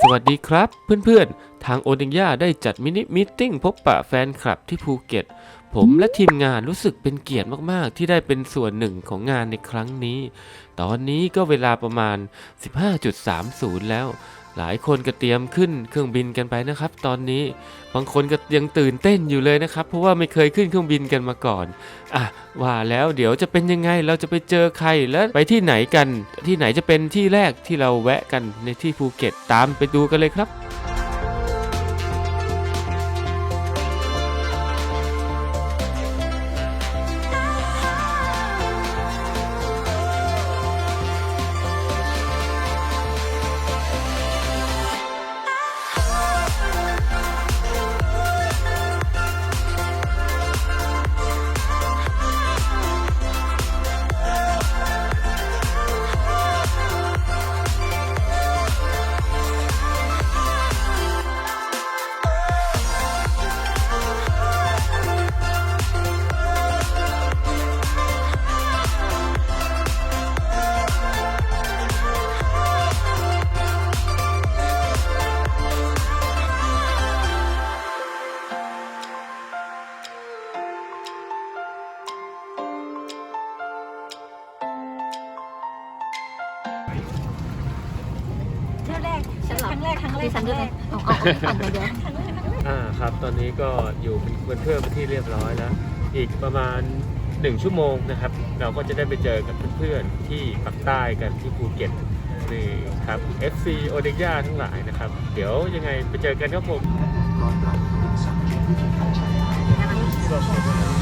สวัสดีครับ เพื่อนๆ ทางโอเดงย่าได้จัดมินิมิทติ้งพบปะแฟนคลับที่ภูเก็ต ผมและทีมงานรู้สึกเป็นเกียรติมากๆ ที่ได้เป็นส่วนหนึ่งของงานในครั้งนี้ ตอนนี้ก็เวลาประมาณ 15.30 แล้ว หลายคนก็เตรียมขึ้นเครื่องบินกันไปนะครับ ตอนนี้บางคนก็ยังตื่นเต้นอยู่เลยนะครับ เพราะว่าไม่เคยขึ้นเครื่องบินกันมาก่อนอะว่าแล้วเดี๋ยวจะเป็นยังไงเราจะไปเจอใครและไปที่ไหนกัน ที่ไหนจะเป็นที่แรกที่เราแวะกันในที่ภูเก็ตตามไปดูกันเลยครับ เที่ยวแรกฉันหลับ ครั้งแรกครั้งแรกดิฉันด้วยครั้งแรกเอาเอาเอาที่ฝันอย่างเดียวครั้งแรกครั้งแรกอ่าครับ ตอนนี้ก็อยู่เป็นเพื่อนเป็นที่เรียบร้อยแล้ว อีกประมาณ 1 ชั่วโมงนะครับ เราก็จะได้ไปเจอกับเพื่อนๆที่ปักใต้กันที่ภูเก็ตนี่ครับ FC โอเดย่าทั้งหลายนะครับ เดี๋ยวยังไงไปเจอกันครับผมอ่าครั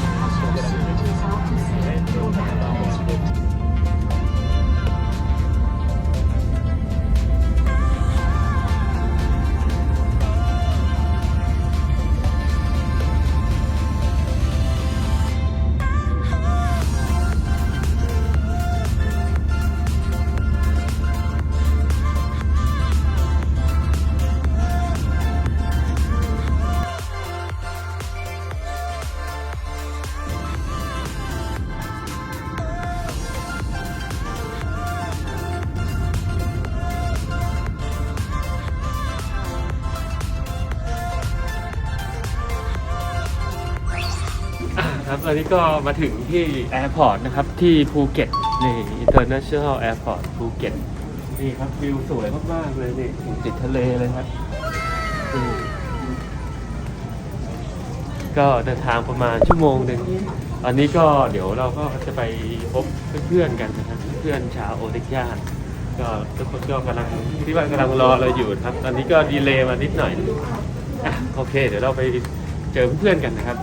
ตอนนี้ก็มาถึงที่แอร์พอร์ตนะครับ ที่ภูเก็ตนี่ International Airport ภูเก็ตนี่ครับวิวสวยมาก ๆ เลยนี่ติดทะเลเลยครับก็เดินทางประมาณชั่วโมงหนึ่งอันนี้ก็เดี๋ยวเราก็จะไปพบเพื่อนๆกันนะครับเพื่อนชาวโอเดกยาก็ทุกคนก็กำลังที่บ้านกำลังรอเราอยู่ครับ ตอนนี้ก็ดีเลย์มานิดหน่อยอะโอเค เดี๋ยวเราไปเจอเพื่อนๆกันนะครับ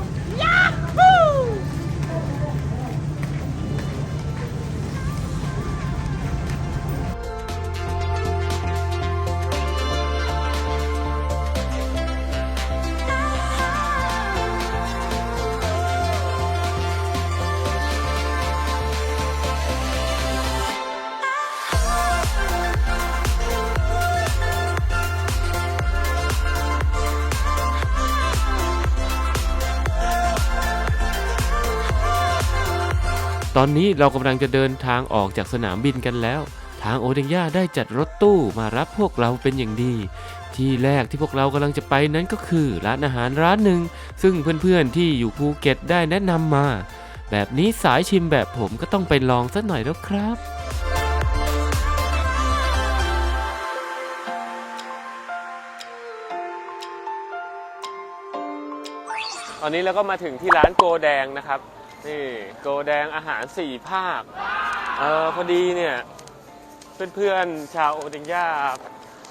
ตอนนี้เรากำลังจะเดินทางออกจากสนามบินกันแล้ว ทางโอเดงย่าได้จัดรถตู้มารับพวกเราเป็นอย่างดี ที่แรกที่พวกเรากำลังจะไปนั้นก็คือ ร้านอาหารร้านหนึ่ง ซึ่งเพื่อนๆที่อยู่ภูเก็ตได้แนะนำมา แบบนี้สายชิมแบบผมก็ต้องไปลองสักหน่อยแล้วครับตอนนี้เราก็มาถึงที่ร้านโกแดงนะครับ นี่โกแดงอาหารสี่ภาค เออพอดีเนี่ย เพื่อนๆ ชาวโอเดงย่า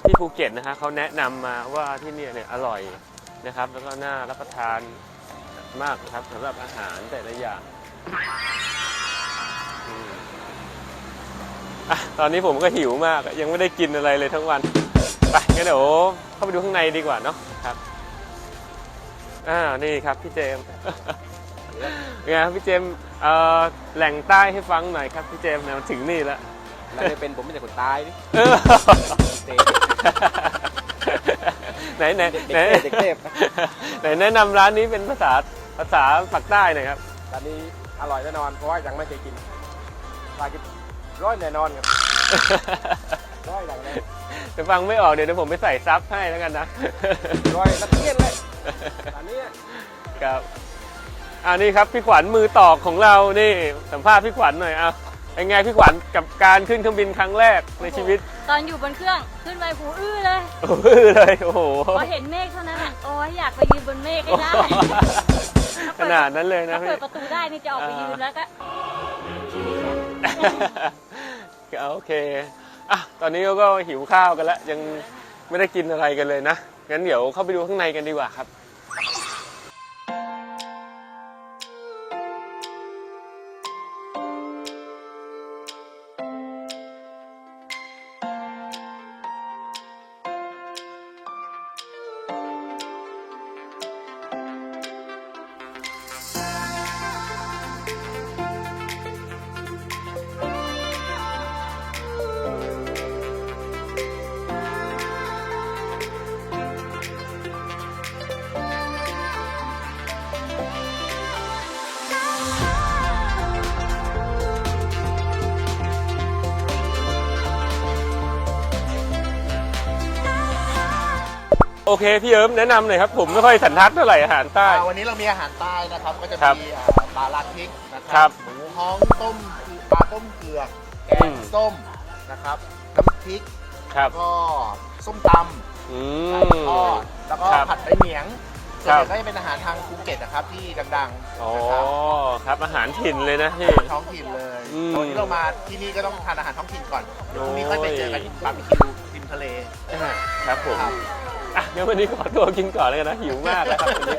ที่ภูเก็ตนะฮะเขาแนะนำมาว่าที่เนี่ยเนี่ยอร่อยนะครับ แล้วก็น่ารับประทานมากนะครับสำหรับอาหารแต่ละอย่างอืมอะตอนนี้ผมก็หิวมากยังไม่ได้กินอะไรเลยทั้งวันไปงั้นเดี๋ยวเข้าไปดูข้างในดีกว่าเนาะครับอ่านี่ครับพี่เจมส์เป็น ไงครับพี่เจมส์เอ่อแหล่งใต้ให้ฟังหน่อยครับพี่เจมส์เนี่ยมาถึงนี่แล้วน่าจะเป็นผมไม่ใช่คนตายนี่เออ เตะ ไหนไหนเด็กไหนเทพเด็กเทพ ไหนแนะนำร้านนี้เป็นภาษาภาษาปากใต้หน่อยครับร้านนี้อร่อยแน่นอนเพราะว่ายังไม่เคยกินปลากินร้อยแน่นอนครับร้อยหลังเลยแต่ฟังไม่ออกเดี๋ยวเดี๋ยวผมไปใส่ซับให้แล้วกันนะ ร้อยละเอียดเลยอันเนี้ยครับ อันนี้ครับพี่ขวัญมือตอกของเรานี่สัมภาษณ์พี่ขวัญหน่อยเอาเป็นไงพี่ขวัญกับการขึ้นเครื่องบินครั้งแรกในชีวิต ตอนอยู่บนเครื่องขึ้นไปหูอื้อเลยโอ้โหเลยโอ้โห พอเห็นเมฆเท่านั้นอะโอ้ยอยากไปยืนบนเมฆให้ได้ขนาดนั้นเลยนะถ้าพี่ เปิดประตูได้นี่จะออกไปยืนแล้วก็โอเคอะตอนนี้ก็หิวข้าวกันแล้วยังไม่ได้กินอะไรกันเลยนะงั้นเดี๋ยวเข้าไปดูข้างในกันดีกว่าครับ โอเคพี่เอิร์มแนะนำหน่อยครับผมไม่ค่อยสันทัดเท่าไหร่อาหารใต้ อ่าวันนี้เรามีอาหารใต้นะครับ ก็จะครับมีอ่าปลาลัดพริกนะคครัรับหมูฮ้องต้มคือปลาต้มเกลือแกอืงม ส้มนะครับน้ำพริกครับก็ส้มตำอืไก่มทอดแล้วก็ครับผัดใบเหมียงส่วนครับใหญ่ก็จะเป็นอาหารทางภูเก็ตนะครับที่ดังอ๋อๆนะครับครับอาหารถิ่นเลยนะพี่ ท้องถิ่นเลยอืมวันนี้เรามาที่นี่ก็ต้องทานอาหารท้องถิ่นก่อนเดี๋ยวพรุ่งนี้โอ้ค่อยยไปเจอกันที่บาร์บีคิวริมทะเลอ่าครับผม ครับ อะงั้นวันนี้ขอตัวกินก่อนเลยนะหิวมากแล้วครับวันนี้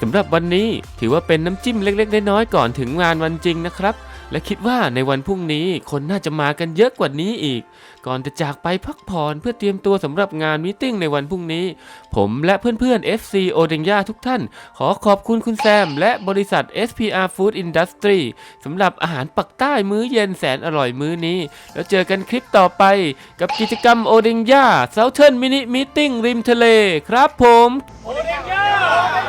สำหรับวันนี้ถือว่าเป็นน้ำจิ้มเล็กๆ น้อยๆก่อนถึงงานวันจริงนะครับ และคิดว่าในวันพรุ่งนี้คนน่าจะมากันเยอะกว่านี้อีก ก่อนจะจากไปพักผ่อนเพื่อเตรียมตัวสำหรับงานมตติ팅ในวันพรุ่งนี้ ผมและเพื่อนๆ FC โอเดงยาทุกท่าน ขอขอบคุณคุณแซม และบริษัท SPR Food Industry สำหรับอาหารปักใต้มื้อเย็นแสนอร่อยมื้อนี้ แล้วเจอกันคลิปต่อไป กับกิจกรรมโอเดงยา Southern Mini Meeting ริมทะเล ครับผมโอเดง